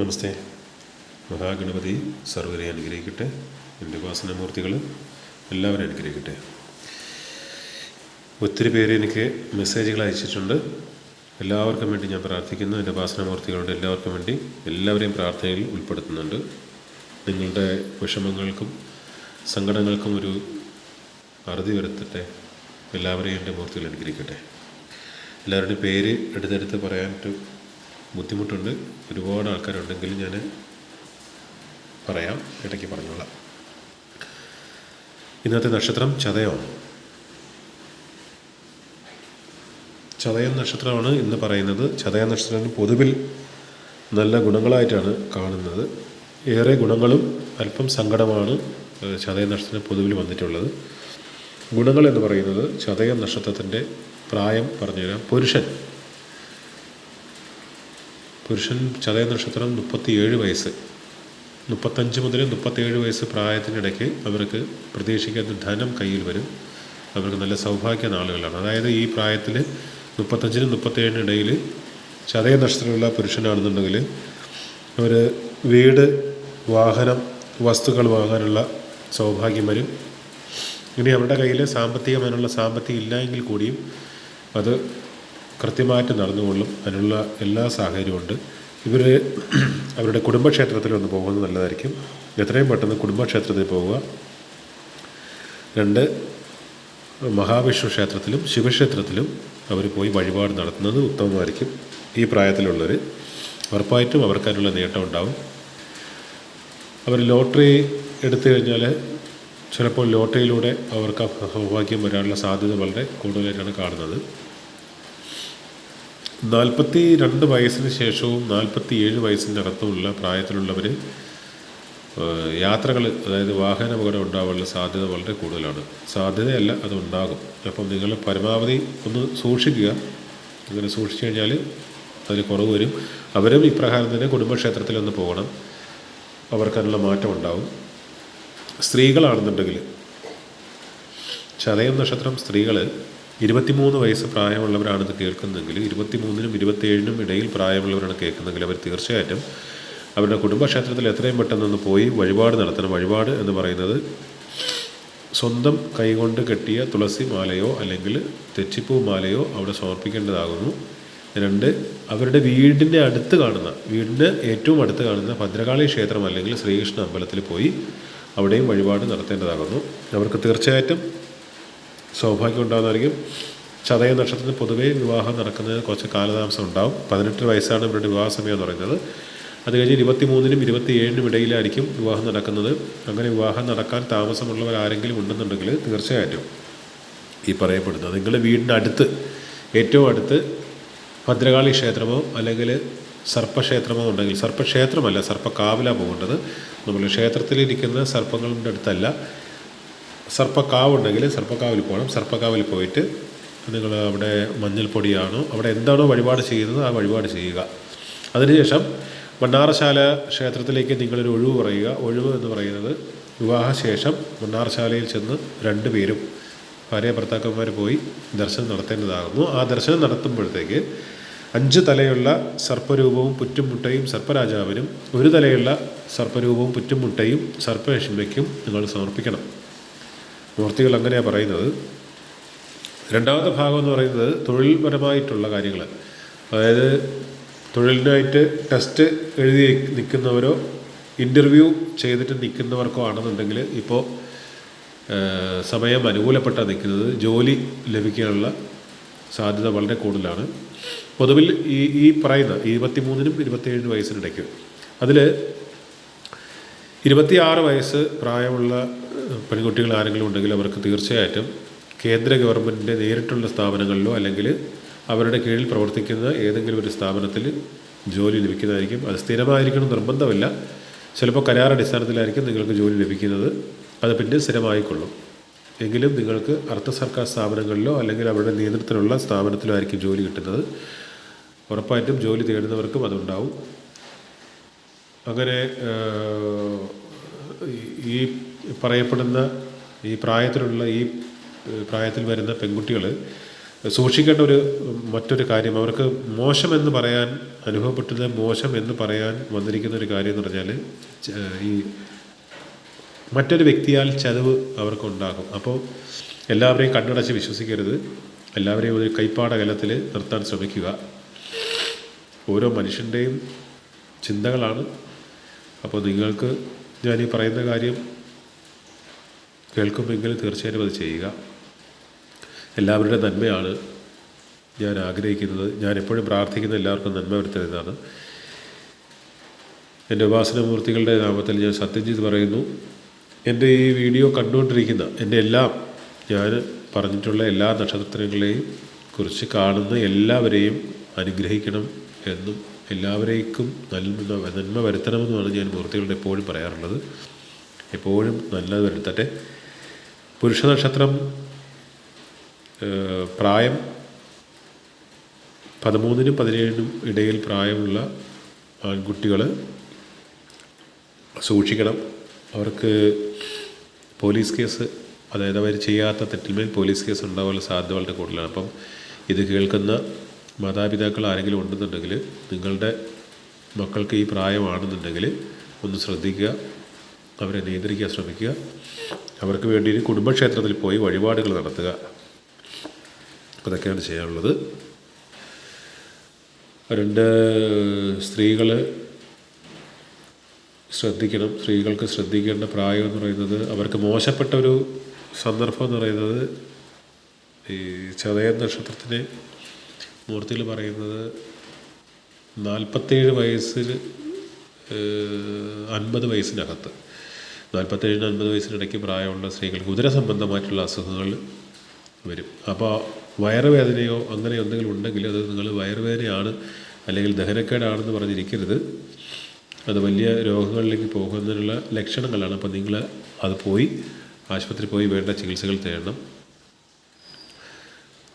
നമസ്തേ. മഹാഗണപതി സർവരെ അനുഗ്രഹിക്കട്ടെ. എന്റെ ഉപാസനമൂർത്തികൾ എല്ലാവരും അനുഗ്രഹിക്കട്ടെ. ഒത്തിരി പേര് എനിക്ക് മെസ്സേജുകൾ അയച്ചിട്ടുണ്ട്. എല്ലാവർക്കും വേണ്ടി ഞാൻ പ്രാർത്ഥിക്കുന്നു. എന്റെ ഉപാസനമൂർത്തികളുടെ എല്ലാവർക്കും വേണ്ടി എല്ലാവരെയും പ്രാർത്ഥനയിൽ ഉൾപ്പെടുത്തുന്നുണ്ട്. നിങ്ങളുടെ വിഷമങ്ങൾക്കും സങ്കടങ്ങൾക്കും ഒരു അറുതി വരുത്തട്ടെ. എല്ലാവരെയും എന്റെ മൂർത്തികൾ അനുഗ്രഹിക്കട്ടെ. എല്ലാവരുടെയും പേര് എടുത്തെടുത്ത് പറയാനായിട്ട് ബുദ്ധിമുട്ടുണ്ട്. ഒരുപാട് ആൾക്കാരുണ്ടെങ്കിൽ ഞാൻ പറയാം ഇടയ്ക്ക് പറഞ്ഞോളാം. ഇന്നത്തെ നക്ഷത്രം ചതയമാണ് ചതയം നക്ഷത്രമാണ് ഇന്ന് പറയുന്നത്. ചതയ നക്ഷത്രം പൊതുവിൽ നല്ല ഗുണങ്ങളായിട്ടാണ് കാണുന്നത്. ഏറെ ഗുണങ്ങളും അല്പം സങ്കടമാണ് ചതയ നക്ഷത്രം പൊതുവിൽ വന്നിട്ടുള്ളത്. ഗുണങ്ങൾ എന്ന് പറയുന്നത് ചതയ നക്ഷത്രത്തിന്റെ പ്രായം പറഞ്ഞുതരാം. പുരുഷൻ. പുരുഷൻ ചതയ നക്ഷത്രം മുപ്പത്തിയേഴ് വയസ്സ്. മുപ്പത്തഞ്ച് മുതൽ മുപ്പത്തേഴ് വയസ്സ് പ്രായത്തിനിടയ്ക്ക് അവർക്ക് പ്രതീക്ഷിക്കുന്ന ധനം കയ്യിൽ വരും. അവർക്ക് നല്ല സൗഭാഗ്യ നാളുകളാണ്. അതായത് ഈ പ്രായത്തിൽ മുപ്പത്തഞ്ചിനും മുപ്പത്തേഴിനും ഇടയിൽ ചതയ നക്ഷത്രമുള്ള പുരുഷനാണെന്നുണ്ടെങ്കിൽ അവർ വീട് വാഹനം വസ്തുക്കൾ വാങ്ങാനുള്ള സൗഭാഗ്യം വരും. ഇനി അവരുടെ കയ്യിൽ സാമ്പത്തികമായുള്ള സാമ്പത്തികം ഇല്ല എങ്കിൽ കൂടിയും അത് കൃത്യമായിട്ട് നടന്നുകൊള്ളും. അതിനുള്ള എല്ലാ സാഹചര്യമുണ്ട് ഇവർ അവരുടെ കുടുംബക്ഷേത്രത്തിൽ ഒന്ന് പോകുന്നത് നല്ലതായിരിക്കും. എത്രയും പെട്ടെന്ന് കുടുംബക്ഷേത്രത്തിൽ പോവുക. രണ്ട് മഹാവിഷ്ണു ക്ഷേത്രത്തിലും ശിവക്ഷേത്രത്തിലും അവർ പോയി വഴിപാട് നടത്തുന്നത് ഉത്തമമായിരിക്കും. ഈ പ്രായത്തിലുള്ളവർ ഉറപ്പായിട്ടും അവർക്കതിനുള്ള നേട്ടം ഉണ്ടാവും. അവർ ലോട്ടറി എടുത്തു കഴിഞ്ഞാൽ ചിലപ്പോൾ ലോട്ടറിയിലൂടെ അവർക്ക് സൗഭാഗ്യം വരാനുള്ള സാധ്യത വളരെ കൂടുതലായിട്ടാണ് കാണുന്നത്. നാൽപ്പത്തി രണ്ട് വയസ്സിന് ശേഷവും നാൽപ്പത്തി ഏഴ് വയസ്സിന്റെ അകത്തുമുള്ള പ്രായത്തിലുള്ളവർ യാത്രകൾ അതായത് വാഹന അപകടം ഉണ്ടാവാനുള്ള സാധ്യത വളരെ കൂടുതലാണ്. സാധ്യതയല്ല അത് ഉണ്ടാകും. അപ്പം നിങ്ങൾ പരമാവധി ഒന്ന് സൂക്ഷിക്കുക. അങ്ങനെ സൂക്ഷിച്ചു കഴിഞ്ഞാൽ അതിന് കുറവ് വരും. അവരും ഇപ്രകാരം തന്നെ കുടുംബക്ഷേത്രത്തിലൊന്ന് പോകണം. അവർക്കതിനുള്ള മാറ്റം ഉണ്ടാവും. സ്ത്രീകളാണെന്നുണ്ടെങ്കിൽ ചതയം നക്ഷത്രം സ്ത്രീകൾ ഇരുപത്തിമൂന്ന് വയസ്സ് പ്രായമുള്ളവരാണ് ഇത് കേൾക്കുന്നതെങ്കിൽ ഇരുപത്തിമൂന്നിനും ഇരുപത്തേഴിനും ഇടയിൽ പ്രായമുള്ളവരാണ് കേൾക്കുന്നതെങ്കിൽ അവർ തീർച്ചയായിട്ടും അവരുടെ കുടുംബക്ഷേത്രത്തിൽ എത്രയും പെട്ടെന്നൊന്ന് പോയി വഴിപാട് നടത്തണം. വഴിപാട് എന്ന് പറയുന്നത് സ്വന്തം കൈകൊണ്ട് കെട്ടിയ തുളസി മാലയോ അല്ലെങ്കിൽ തെച്ചിപ്പൂ മാലയോ അവിടെ സമർപ്പിക്കേണ്ടതാകുന്നു. രണ്ട് അവരുടെ വീടിന്റെ അടുത്ത് കാണുന്ന വീടിന് ഏറ്റവും അടുത്ത് കാണുന്ന ഭദ്രകാളി ക്ഷേത്രം അല്ലെങ്കിൽ ശ്രീകൃഷ്ണ അമ്പലത്തിൽ പോയി അവിടെയും വഴിപാട് നടത്തേണ്ടതാകുന്നു. അവർക്ക് തീർച്ചയായിട്ടും സൗഭാഗ്യം ഉണ്ടാകുന്നതായിരിക്കും. ചതയ നക്ഷത്രത്തിൽ പൊതുവേ വിവാഹം നടക്കുന്നതിന് കുറച്ച് കാലതാമസം ഉണ്ടാകും പതിനെട്ട് വയസ്സാണ് ഇവരുടെ വിവാഹ സമയം എന്ന് പറയുന്നത്. അത് കഴിഞ്ഞ് ഇരുപത്തി മൂന്നിനും ഇരുപത്തി ഏഴിനും ഇടയിലായിരിക്കും വിവാഹം നടക്കുന്നത്. അങ്ങനെ വിവാഹം നടക്കാൻ താമസമുള്ളവർ ആരെങ്കിലും ഉണ്ടെന്നുണ്ടെങ്കിൽ തീർച്ചയായിട്ടും ഈ പറയപ്പെടുന്നത്. നിങ്ങളുടെ വീടിന്റെ അടുത്ത് ഏറ്റവും അടുത്ത് ഭദ്രകാളി ക്ഷേത്രമോ അല്ലെങ്കിൽ സർപ്പക്ഷേത്രമോ ഉണ്ടെങ്കിൽ സർപ്പക്ഷേത്രമല്ല സർപ്പക്കാവിലാണ് പോകേണ്ടത്. നമ്മൾ ക്ഷേത്രത്തിലിരിക്കുന്ന സർപ്പങ്ങളുടെ അടുത്തല്ല. സർപ്പക്കാവുണ്ടെങ്കിൽ സർപ്പക്കാവിൽ പോകണം. സർപ്പക്കാവിൽ പോയിട്ട് നിങ്ങൾ അവിടെ മഞ്ഞൾപ്പൊടിയാണോ അവിടെ എന്താണോ വഴിപാട് ചെയ്യുന്നത് ആ വഴിപാട് ചെയ്യുക. അതിനുശേഷം മണ്ണാറശാല ക്ഷേത്രത്തിലേക്ക് നിങ്ങളൊരു ഒഴിവ് പറയുക. ഒഴിവ് എന്ന് പറയുന്നത് വിവാഹശേഷം മണ്ണാറശാലയിൽ ചെന്ന് രണ്ടു പേരും ഭാര്യ ഭർത്താക്കന്മാർ പോയി ദർശനം നടത്തേണ്ടതാകുന്നു. ആ ദർശനം നടത്തുമ്പോഴത്തേക്ക് അഞ്ച് തലയുള്ള സർപ്പരൂപവും പുറ്റുമുട്ടയും സർപ്പരാജാവിനും ഒരു തലയുള്ള സർപ്പരൂപവും പുറ്റുമുട്ടയും സർപ്പയക്ഷിമയ്ക്കും നിങ്ങൾ സമർപ്പിക്കണം. മൂർത്തികൾ അങ്ങനെയാണ് പറയുന്നത്. രണ്ടാമത്തെ ഭാഗം എന്ന് പറയുന്നത് തൊഴിൽപരമായിട്ടുള്ള കാര്യങ്ങൾ അതായത് തൊഴിലിനായിട്ട് ടെസ്റ്റ് എഴുതി നിൽക്കുന്നവരോ ഇന്റർവ്യൂ ചെയ്തിട്ട് നിൽക്കുന്നവർക്കോ ആണെന്നുണ്ടെങ്കിൽ ഇപ്പോൾ സമയം അനുകൂലപ്പെട്ടാണ് നിൽക്കുന്നത്. ജോലി ലഭിക്കാനുള്ള സാധ്യത വളരെ കൂടുതലാണ്. പൊതുവിൽ ഈ ഈ പറയുന്ന ഇരുപത്തിമൂന്നിനും ഇരുപത്തിയേഴിനും വയസ്സിനിടയ്ക്ക് അതിൽ ഇരുപത്തിയാറ് വയസ്സ് പ്രായമുള്ള പെൺകുട്ടികൾ ആരെങ്കിലും ഉണ്ടെങ്കിൽ അവർക്ക് തീർച്ചയായിട്ടും കേന്ദ്ര ഗവൺമെന്റിന്റെ നേരിട്ടുള്ള സ്ഥാപനങ്ങളിലോ അല്ലെങ്കിൽ അവരുടെ കീഴിൽ പ്രവർത്തിക്കുന്ന ഏതെങ്കിലും ഒരു സ്ഥാപനത്തിൽ ജോലി ലഭിക്കുന്നതായിരിക്കും. അത് സ്ഥിരമായിരിക്കണം നിർബന്ധമില്ല. ചിലപ്പോൾ കരാർ അടിസ്ഥാനത്തിലായിരിക്കും നിങ്ങൾക്ക് ജോലി ലഭിക്കുന്നത്. അത് പിന്നെ സ്ഥിരമായിക്കൊള്ളും. എങ്കിലും നിങ്ങൾക്ക് അർദ്ധ സർക്കാർ സ്ഥാപനങ്ങളിലോ അല്ലെങ്കിൽ അവരുടെ നിയന്ത്രണത്തിലുള്ള സ്ഥാപനത്തിലോ ആയിരിക്കും ജോലി കിട്ടുന്നത്. ഉറപ്പായിട്ടും ജോലി തേടുന്നവർക്കും അതുണ്ടാവും. അങ്ങനെ ഈ- ഈ പറയപ്പെടുന്ന ഈ പ്രായത്തിലുള്ള ഈ പ്രായത്തിൽ വരുന്ന പെൺകുട്ടികൾ സൂക്ഷിക്കേണ്ട ഒരു മറ്റൊരു കാര്യം അവർക്ക് മോശമെന്ന് പറയാൻ അനുഭവപ്പെട്ടത് മോശം എന്ന് പറയാൻ വന്നിരിക്കുന്ന ഒരു കാര്യം എന്ന് പറഞ്ഞാൽ ഈ മറ്റൊരു വ്യക്തിയാൽ ചതവ് അവർക്കുണ്ടാകും അപ്പോൾ എല്ലാവരെയും കണ്ണടച്ച് വിശ്വസിക്കരുത്. എല്ലാവരെയും ഒരു കൈപ്പാടകലത്തിൽ നിർത്താൻ ശ്രമിക്കുക. ഓരോ മനുഷ്യന്റെയും ചിന്തകളാണ്. അപ്പോൾ നിങ്ങൾക്ക് ഞാൻ ഈ പറയുന്ന കാര്യം കേൾക്കുമെങ്കിൽ തീർച്ചയായിട്ടും അത് ചെയ്യുക. എല്ലാവരുടെ നന്മയാണ് ഞാൻ ആഗ്രഹിക്കുന്നത്. ഞാൻ എപ്പോഴും പ്രാർത്ഥിക്കുന്ന എല്ലാവർക്കും നന്മ വരുത്തരുതാണ് എന്റെ ഉപാസനമൂർത്തികളുടെ നാമത്തിൽ ഞാൻ സത്യജിത് പറയുന്നു. എന്റെ ഈ വീഡിയോ കണ്ടുകൊണ്ടിരിക്കുന്ന എന്റെ എല്ലാം ഞാൻ പറഞ്ഞിട്ടുള്ള എല്ലാ നക്ഷത്രങ്ങളെയും കുറിച്ച് കാണുന്ന എല്ലാവരെയും അനുഗ്രഹിക്കണം എന്നും എല്ലാവരേക്കും നന്മ നന്മ വരുത്തണമെന്നുമാണ് ഞാൻ മൂർത്തികളുടെ എപ്പോഴും പറയാറുള്ളത്. എപ്പോഴും നല്ലത് വരുത്തട്ടെ. പുരുഷ നക്ഷത്രം പ്രായം പതിമൂന്നിനും പതിനേഴിനും ഇടയിൽ പ്രായമുള്ള ആൺകുട്ടികൾ സൂക്ഷിക്കണം. അവർക്ക് പോലീസ് കേസ് അതായത് അവർ ചെയ്യാത്ത തെറ്റിന്മേൽ പോലീസ് കേസ് ഉണ്ടാവാനുള്ള സാധ്യത വളരെ കൂടുതലാണ്. അപ്പം ഇത് കേൾക്കുന്ന മാതാപിതാക്കൾ ആരെങ്കിലും ഉണ്ടെന്നുണ്ടെങ്കിൽ നിങ്ങളുടെ മക്കൾക്ക് ഈ പ്രായമാണെന്നുണ്ടെങ്കിൽ ഒന്ന് ശ്രദ്ധിക്കുക അവരെ നിയന്ത്രിക്കാൻ ശ്രമിക്കുക. അവർക്ക് വേണ്ടി കുടുംബക്ഷേത്രത്തിൽ പോയി വഴിപാടുകൾ നടത്തുക. അതൊക്കെയാണ് ചെയ്യാനുള്ളത്. രണ്ട് സ്ത്രീകൾ ശ്രദ്ധിക്കണം. സ്ത്രീകൾക്ക് ശ്രദ്ധിക്കേണ്ട പ്രായം എന്ന് പറയുന്നത് അവർക്ക് മോശപ്പെട്ട ഒരു സന്ദർഭം എന്ന് പറയുന്നത് ഈ ചതയ നക്ഷത്രത്തിന് മൂർത്തിയിൽ പറയുന്നത് നാൽപ്പത്തേഴ് വയസ്സിൽ അൻപത് വയസ്സിനകത്ത്. നാൽപ്പത്തേഴിന് അൻപത് വയസ്സിനിടയ്ക്ക് പ്രായമുള്ള സ്ത്രീകൾക്ക് ഉദര സംബന്ധമായിട്ടുള്ള അസുഖങ്ങൾ വരും. അപ്പോൾ വയറുവേദനയോ അങ്ങനെ എന്തെങ്കിലും ഉണ്ടെങ്കിൽ അത് നിങ്ങൾ വയറുവേദനയാണ് അല്ലെങ്കിൽ ദഹനക്കേടാണെന്ന് പറഞ്ഞിരിക്കരുത്. അത് വലിയ രോഗങ്ങളിലേക്ക് പോകുന്നതിനുള്ള ലക്ഷണങ്ങളാണ്. അപ്പോൾ നിങ്ങൾ അത് പോയി ആശുപത്രി പോയി വേണ്ട ചികിത്സകൾ തേടണം.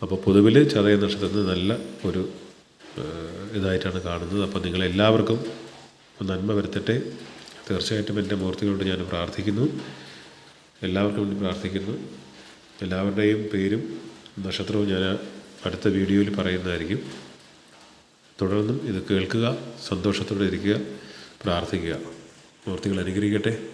അപ്പോൾ പൊതുവിൽ ചതയ നക്ഷത്രത്തിന് നല്ല ഒരു ഇതായിട്ടാണ് കാണുന്നത്. അപ്പോൾ നിങ്ങളെല്ലാവർക്കും നന്മ വരുത്തട്ടെ. തീർച്ചയായിട്ടും എന്റെ മൂർത്തികളോട് ഞാൻ പ്രാർത്ഥിക്കുന്നു. എല്ലാവർക്കും വേണ്ടി പ്രാർത്ഥിക്കുന്നു. എല്ലാവരുടെയും പേരും നക്ഷത്രവും ഞാൻ അടുത്ത വീഡിയോയിൽ പറയുന്നതായിരിക്കും. തുടർന്നും ഇത് കേൾക്കുക സന്തോഷത്തോടെ ഇരിക്കുക പ്രാർത്ഥിക്കുക. മൂർത്തികൾ അനുഗ്രഹിക്കട്ടെ.